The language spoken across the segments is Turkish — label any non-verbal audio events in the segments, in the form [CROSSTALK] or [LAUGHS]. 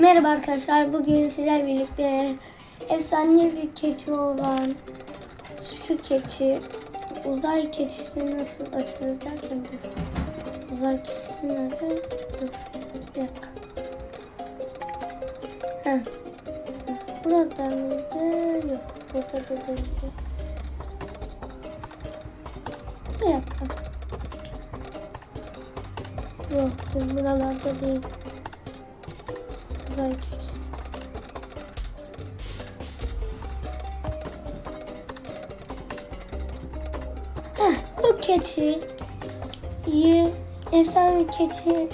Merhaba arkadaşlar. Bugün sizler birlikte efsane bir keçi olan şu keçi uzay keçisi nasıl açılır derken dur. Uzay keçisi nerede? Dur. Bir. Burada mıydı? Yok. Burada da değildi. Bir dakika. Yok. Buralarda değil. Heh, bu keçiyi efsane keçiyi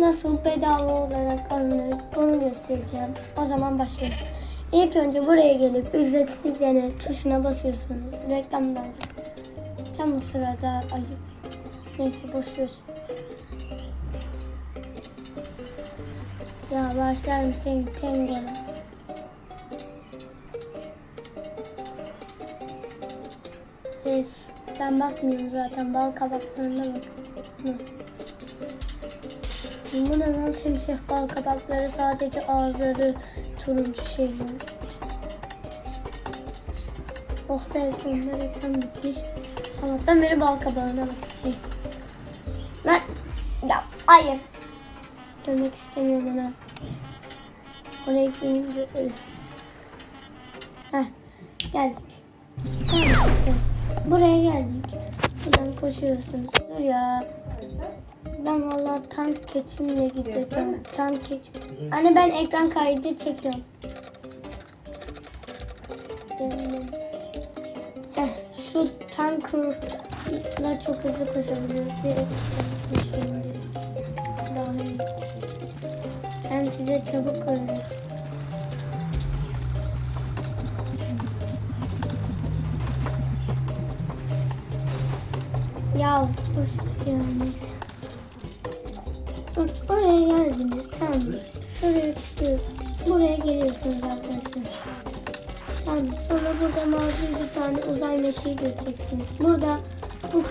nasıl bedava olarak alınır onu göstereceğim. O zaman başlayalım. İlk önce buraya gelip ücretsiz dene tuşuna basıyorsunuz. Reklamdan sonra. Tam o sırada ayıp. Neyse boş. Ya başlar mısın tengene? Neyse ben bakmıyorum zaten bal kabaklarına bakıyorum. Bu ne lan simsiyah bal kabakları sadece ağızları turuncu şeyler. Oh be sonunda reklam bitmiş. Sabahtan beri bal kabağına bak. Neyse. Lan ya hayır. Dönmek istemiyorum ona. Oraya gidince. Heh geldik. Tamam arkadaşlar. Buraya geldik. Buradan koşuyorsunuz. Dur ya. Ben vallahi tank keçimle gideceğim. Tank keçim. Anne ben ekran kaydı çekiyorum. Heh, şu tankerla çok hızlı koşabiliyoruz. Direkt koşayım size çabuk öğret. Ya ya neyse. Bak oraya geldiniz tamam mı? Şuraya çıkıyorsunuz. Buraya geliyorsunuz arkadaşlar. Tamam sonra burada mavi bir tane uzay mekiği göreceksiniz. Burada bu-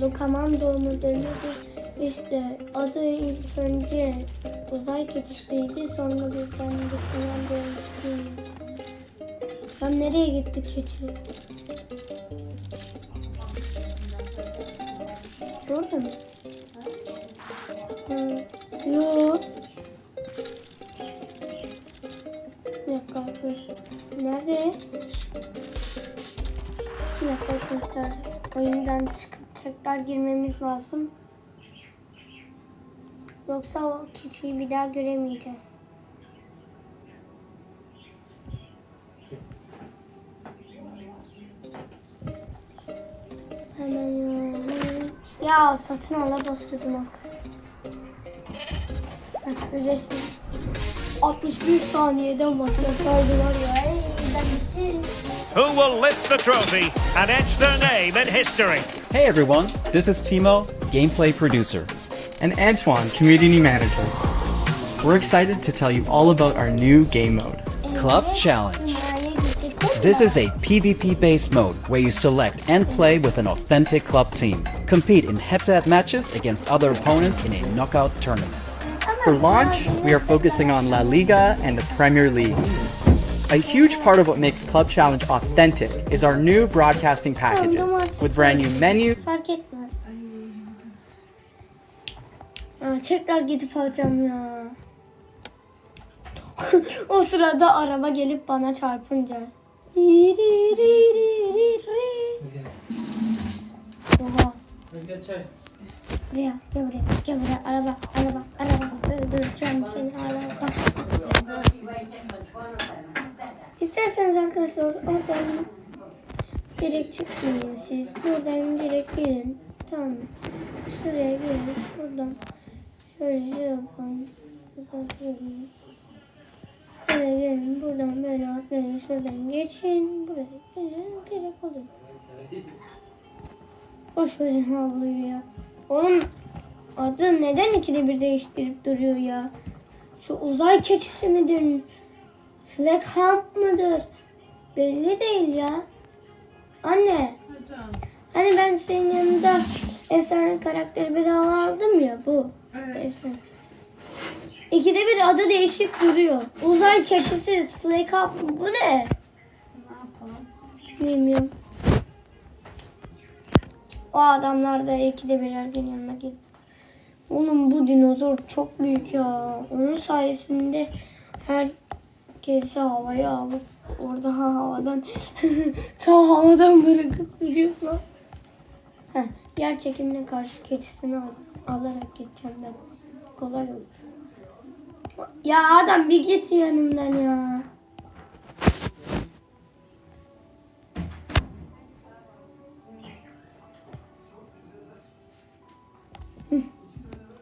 Lokamando mudur nedir? İşte adı ilk önce uzay keçisiydi. Sonra birden Lokamando çıkıyor. Lan nereye gitti keçi? Orada mı? Yok. Bir dakika arkadaşlar. Nerede? Bir dakika arkadaşlar. Oyundan çıkıp tekrar girmemiz lazım. Yoksa o keçiyi bir daha göremeyeceğiz. Hemen ya. satın ala basıyordum az kalsın. Ücretsiz. 61 saniyeden başlasaydı var ya. Ben bittim. Who will lift the trophy and etch their name in history? Hey everyone, this is Timo, gameplay producer. and Antoine, community manager. We're excited to tell you all about our new game mode. Club Challenge. This is a PvP based mode where you select and play with an authentic club team. Compete in head to head matches against other opponents in a knockout tournament. For launch, we are focusing on La Liga and the Premier League. A huge part of what makes Club Challenge authentic is our new broadcasting packages with brand new menu Fark etmez. Aa, tekrar gidip alacağım ya. o sırada araba gelip bana çarpınca. Ri ri ri ri ri ri. Oha. Buraya, gel buraya, gel buraya. Araba, araba, araba. Öldüreceğim seni araba. İsterseniz arkadaşlar oradan direkt çıkmayın siz. Buradan direkt gelin. Tamam. Şuraya gelin. Şuradan şöyle şey yapalım. Şuradan şöyle. Buraya gelin. Buradan böyle atlayın. Şuradan geçin. Buraya gelin. Direkt oluyor. Boş verin havluyu ya. Oğlum adı neden ikide bir değiştirip duruyor ya? Şu uzay keçisi midir? Slackham mıdır? Belli değil ya. Anne. Hani ben senin yanında efsane karakteri bedava aldım ya bu. Efsane. İkide bir adı değişik duruyor. Uzay keçisi, Slay Cup bu ne? Ne yapalım? Bilmiyorum. O adamlar da ikide bir her gün yanına geliyor. Oğlum bu dinozor çok büyük ya. Onun sayesinde herkesi havaya alıp orada ha havadan [LAUGHS] ta havadan bırakıp duruyorlar. Heh, yer çekimine karşı keçisini al, alarak gideceğim ben. Kolay olur. Ya adam bir git yanımdan ya.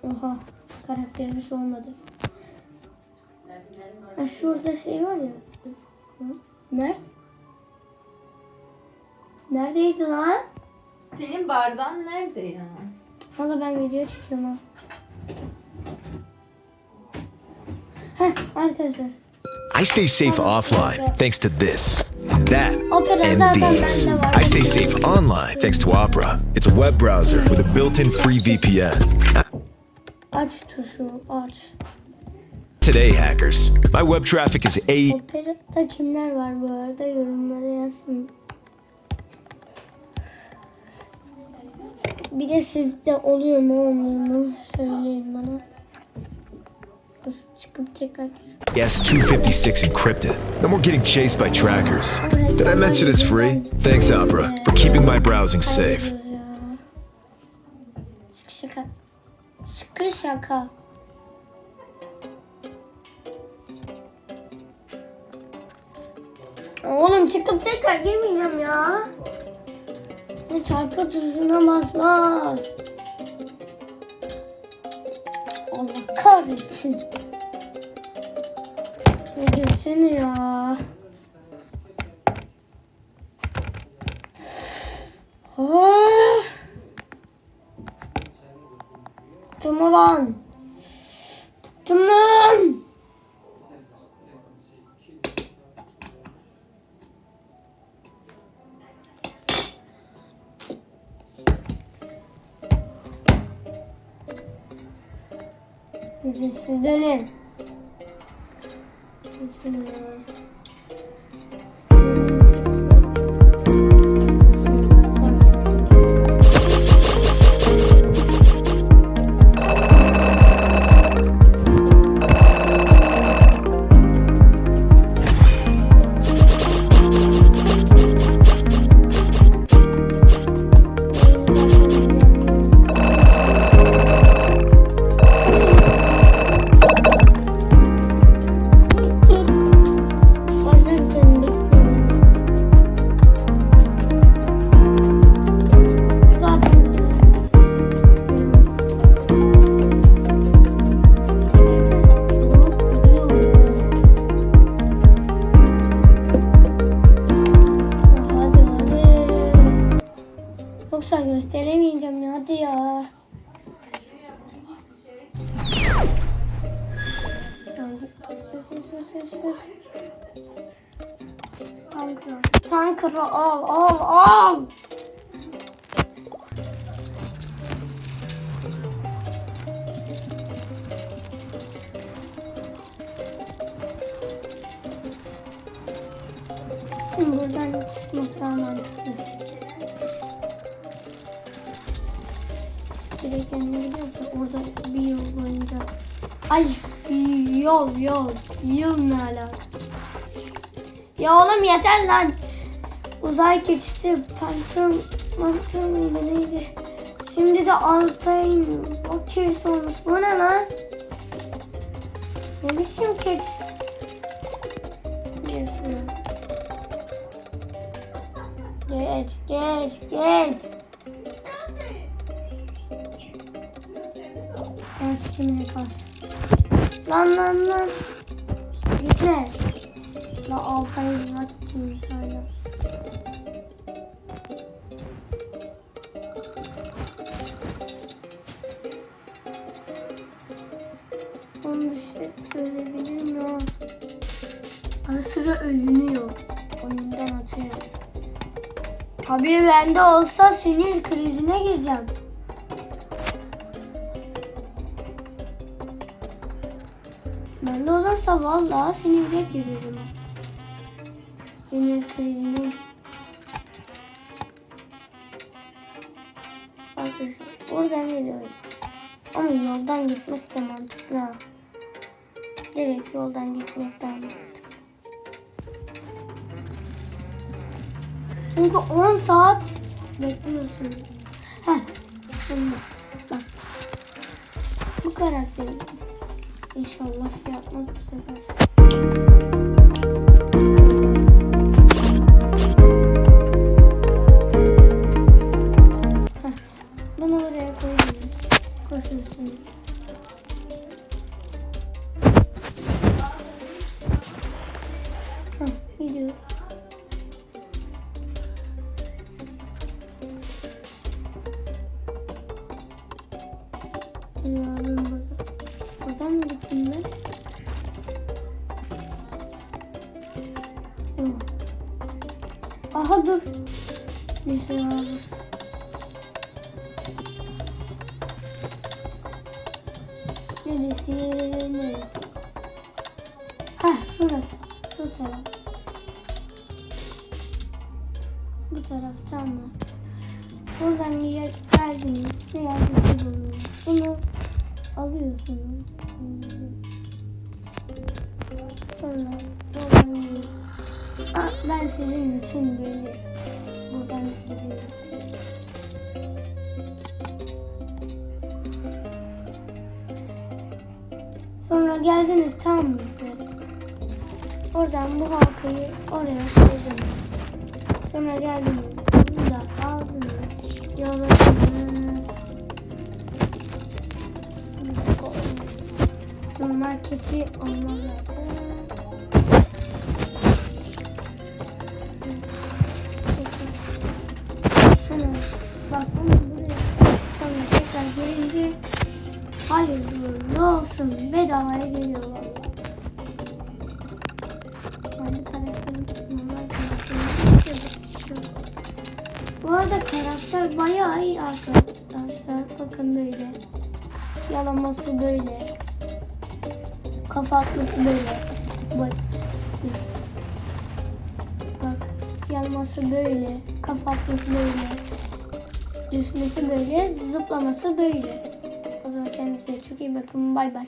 Oha karakterimiz olmadı. Şurada şey var ya. Mert? Neredeydi lan? Senin bardağın nerede ya? Hala ben video çekiyorum ha. Heh arkadaşlar. I stay safe offline thanks to this, that, and these. I stay safe online thanks to Opera. It's a web browser with a built-in free VPN. Aç tuşu aç. Today, hackers, my web traffic is a Operada kimler var bu arada yorumlara yazsın. Bir de sizde oluyor mu olmuyor mu söyleyin bana. Dur çıkıp tekrar gir. S256 encrypted. No more getting chased by trackers. Did I mention it's free? Thanks, Opera, for keeping my browsing safe. Şaka. Şaka. Oğlum çıkıp tekrar girmeyeceğim ya. Ne çarpı tuşuna basmaz. Allah kahretsin. Ne girsene ya. Ah! Bıktım ulan. Bıktım lan. Sizde ne? Sizde ne? Tanker'ı al al al. Buradan çıkmak daha mantıklı. Direkt yanına gidiyorsa orada bir yol boyunca. Ay yol yol. Yıl ne alaka? Ya oğlum yeter lan. Uzay keçisi pantolon mantı mıydı neydi? Şimdi de Altay'ın o kirisi olmuş. Bu ne lan? Ne biçim keç? Geç geç geç. Ben kimine karşı. Lan lan lan. Gitme. La Altay'ın yattım hala. güvende olsa sinir krizine gireceğim. Böyle olursa vallahi sinire giririm. Sinir krizine. Arkadaşlar oradan geliyorum. Ama yoldan gitmek de mantıklı. Direkt yoldan gitmek de mantıklı. Çünkü 10 saat bekliyorsun. Heh. Şimdi bak. Bu karakter İnşallah şey yapmaz bu sefer. Neresi? Neresi? Şurası. Bu taraf. Bu taraf tamam. Buradan gel- geldiniz. Veya bir bulunuyor. Bunu alıyorsunuz. Sonra buradan. Aa, ben sizin için böyle geldiniz tam mı? Oradan bu halkayı oraya koydunuz. Sonra geldiniz. Bunu da aldınız. Yoladınız. Normal keçi olmaz. Bu arada karakter bayağı iyi arkadaşlar. Bakın böyle. Yalaması böyle. Kafatlısı böyle. Bak. Bak. Yalması böyle. Kafatlısı böyle. Düşmesi böyle. Zıplaması böyle. O zaman kendinize çok iyi bakın. Bay bay.